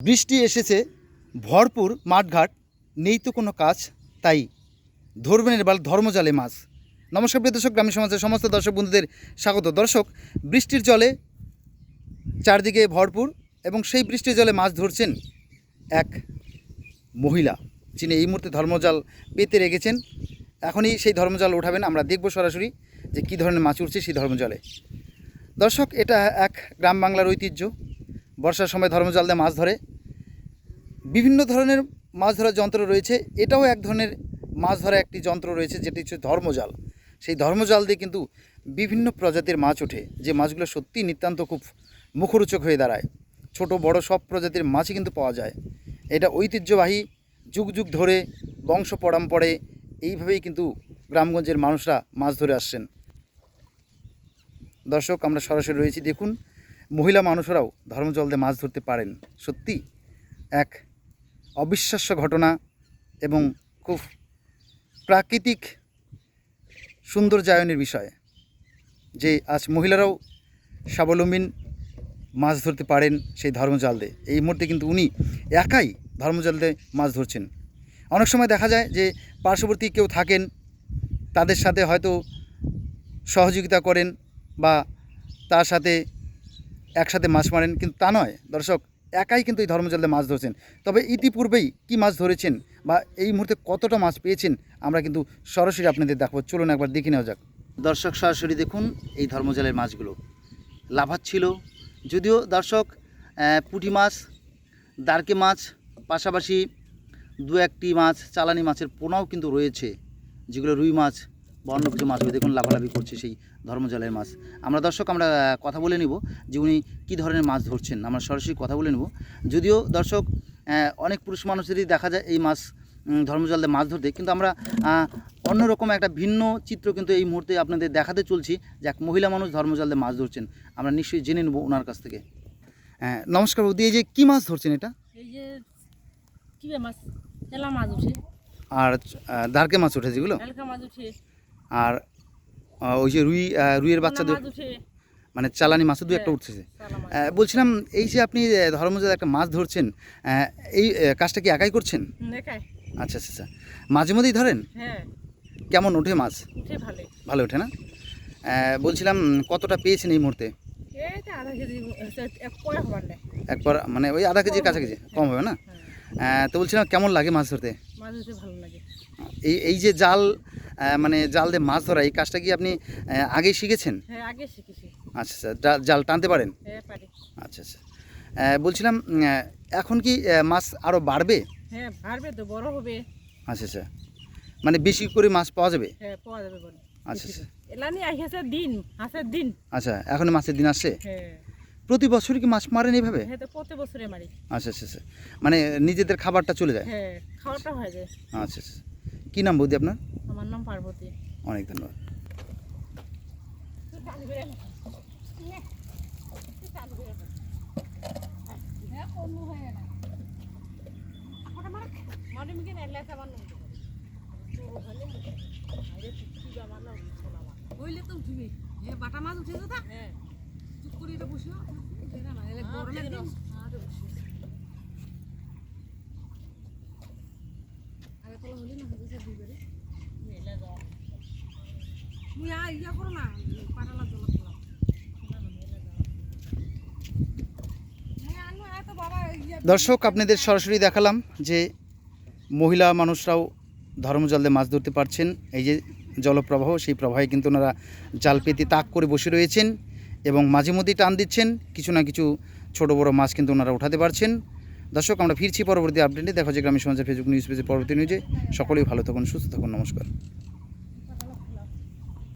বৃষ্টি এসেছে, ভরপুর মাঠঘাট, নেই তো কোনো কাজ, তাই ধরবেন এবার ধর্মজালে মাছ। নমস্কার প্রিয় দর্শক, গ্রামীণ সমাজের সমস্ত দর্শক বন্ধুদের স্বাগত। দর্শক, বৃষ্টির জলে চারদিকে ভরপুর এবং সেই বৃষ্টির জলে মাছ ধরছেন এক মহিলা, যিনি এই মুহূর্তে ধর্মজাল পেতে রেখেছেন। এখনই সেই ধর্মজাল উঠাবেন আমরা দেখব সরাসরি যে কী ধরনের মাছ উঠছে সেই ধর্মজলে। দর্শক, এটা এক গ্রাম বাংলার ঐতিহ্য। বর্ষার সময় ধর্মজাল দিয়ে মাছ ধরে বিভিন্ন ধরনের মাছ ধরার যন্ত্র রয়েছে। এটাও এক ধরনের মাছ ধরা একটি যন্ত্র রয়েছে, যেটি হচ্ছে ধর্মজাল। সেই ধর্মজাল দিয়ে কিন্তু বিভিন্ন প্রজাতির মাছ ওঠে, যে মাছগুলো সত্যি নিতান্ত খুব মুখরোচক হয়ে দাঁড়ায়। ছোট, বড় সব প্রজাতির মাছই কিন্তু পাওয়া যায়। এটা ঐতিহ্যবাহী যুগ যুগ ধরে বংশ পরম্পরে এইভাবেই কিন্তু গ্রামগঞ্জের মানুষরা মাছ ধরে আসছেন। দর্শক, আমরা সরাসরি রয়েছি। দেখুন, মহিলা মানুষরাও ধর্মজল দিয়ে মাছ ধরতে পারেন। সত্যি এক অবিশ্বাস্য ঘটনা এবং খুব প্রাকৃতিক সৌন্দর্যায়নের বিষয় যে আজ মহিলারাও স্বাবলম্বী মাছ ধরতে পারেন সেই ধর্মজাল দিয়ে এই মুহূর্তে কিন্তু উনি একাই ধর্মজাল দিয়ে মাছ ধরছেন। অনেক সময় দেখা যায় যে পার্শ্ববর্তী কেউ থাকেন, তাদের সাথে হয়তো সহযোগিতা করেন বা তার সাথে একসাথে মাছ মারেন, কিন্তু তা নয়। দর্শক একাই কিন্তু এই ধর্মজলে মাছ ধরছেন। তবে ইতিপূর্বেই কি মাছ ধরেছেন বা এই মুহূর্তে কতটা মাছ পেয়েছেন, আমরা কিন্তু সরাসরি আপনাদের দেখাবো। চলুন একবার দেখে নেওয়া যাক। দর্শক, সরাসরি দেখুন এই ধর্মজলের মাছগুলো। লাভার ছিল যদিও দর্শক পুঁটি মাছ, দারকে মাছ, পাশাপাশি দু একটি মাছ, চালানি মাছের পোনাও কিন্তু রয়েছে, যেগুলো রুই মাছ বা অন্য কিছু মাছ দেখুন লাফালাফি করছে সেই ধর্মজলের মাছ। আমরা দর্শক আমরা কথা বলে নিব যে উনি কী ধরনের মাছ ধরছেন। আমরা সরাসরি কথা বলে নেব। যদিও দর্শক অনেক পুরুষ মানুষেরই দেখা যায় এই মাছ ধর্মজল দিয়ে মাছ ধরতে। কিন্তু আমরা অন্যরকম একটা ভিন্ন চিত্র কিন্তু এই মুহূর্তে আপনাদের দেখাতে চলছি যে এক মহিলা মানুষ ধর্মজল দিয়ে মাছ ধরছেন। আমরা নিশ্চয়ই জেনে নেব ওনার কাছ থেকে। হ্যাঁ নমস্কার বৌদি এই যে কী মাছ ধরছেন এটা? এই যে কি মাছ? তেলা মাছ উঠে আর দারকে মাছ ওঠে যেগুলো মাছ উঠে আর ওই যে রুই রুইয়ের বাচ্চা মানে চালানি মাছও দু একটা হ্যাঁ। উঠতেছে আহ, বলছিলাম এই যে আপনি ধর্মজাত একটা মাছ ধরছেন এই কাজটা কি একাই করছেন? আচ্ছা আচ্ছা আচ্ছা। মাঝে মধ্যেই ধরেন? হ্যাঁ। কেমন ওঠে মাছ? ভালো ওঠে না? বলছিলাম কতটা পেয়েছেন এই মুহূর্তে? আধা কেজি এক পয়া একবার মানে ওই আধা কেজির কাছাকাছি কম হবে না? হ্যাঁ। তো বলছিলাম কেমন লাগে মাছ ধরতে? মাছ উঠে ভালো লাগে। এই এই যে জাল মানে জাল দিয়ে মাছ ধরা এই কাজটা কি আপনি আগেই শিখেছেন? হ্যাঁ আগে শিখেছি। আচ্ছা আচ্ছা জাল টানতে পারেন? হ্যাঁ পারি। আচ্ছা আচ্ছা। বলছিলাম এখন কি মাছ আরও বাড়বে? হ্যাঁ বাড়বে তো বড় হবে। আচ্ছা আচ্ছা। মানে বেশি করে মাছ পাওয়া যাবে? হ্যাঁ পাওয়া যাবে বলে আচ্ছা আচ্ছা। এলানি দিন দিন। আচ্ছা এখন মাছের দিন আসছে? হ্যাঁ। প্রতি বছর কি মাছ মারেন এইভাবে? হ্যাঁ তো প্রতি বছরে মারি। আচ্ছা আচ্ছা আচ্ছা। মানে নিজেদের খাবারটা চলে যায়? হ্যাঁ খাওয়াটা হয়ে যায়। আচ্ছা আচ্ছা। কী নাম বৌদি আপনার? আমার নাম পার্বতী। অনেক ধন্যবাদ। হইলে তো উঠবি। এ বাটা মাছ উঠে যেতা হ্যাঁ। চুপ করে এটা বসিও উঠে না গরমের দিন দর্শক, আপনাদের সরাসরি দেখালাম যে মহিলা মানুষরাও ধর্মজল দিয়ে মাছ ধরতে পারছেন। এই যে জলপ্রবাহ, সেই প্রবাহে কিন্তু ওনারা জাল পেতে তাক করে বসে রয়েছেন এবং মাঝে মধ্যেই টান দিচ্ছেন। কিছু না কিছু ছোট বড় মাছ কিন্তু ওনারা উঠাতে পারছেন। দর্শক, আমরা ফিরছি পরবর্তী আপডেটে দেখা হচ্ছে গ্রামীণ সমাজের ফেসবুক নিউজ পেজে পরবর্তী নিউজে সকলেই ভালো থাকুন, সুস্থ থাকুন। নমস্কার।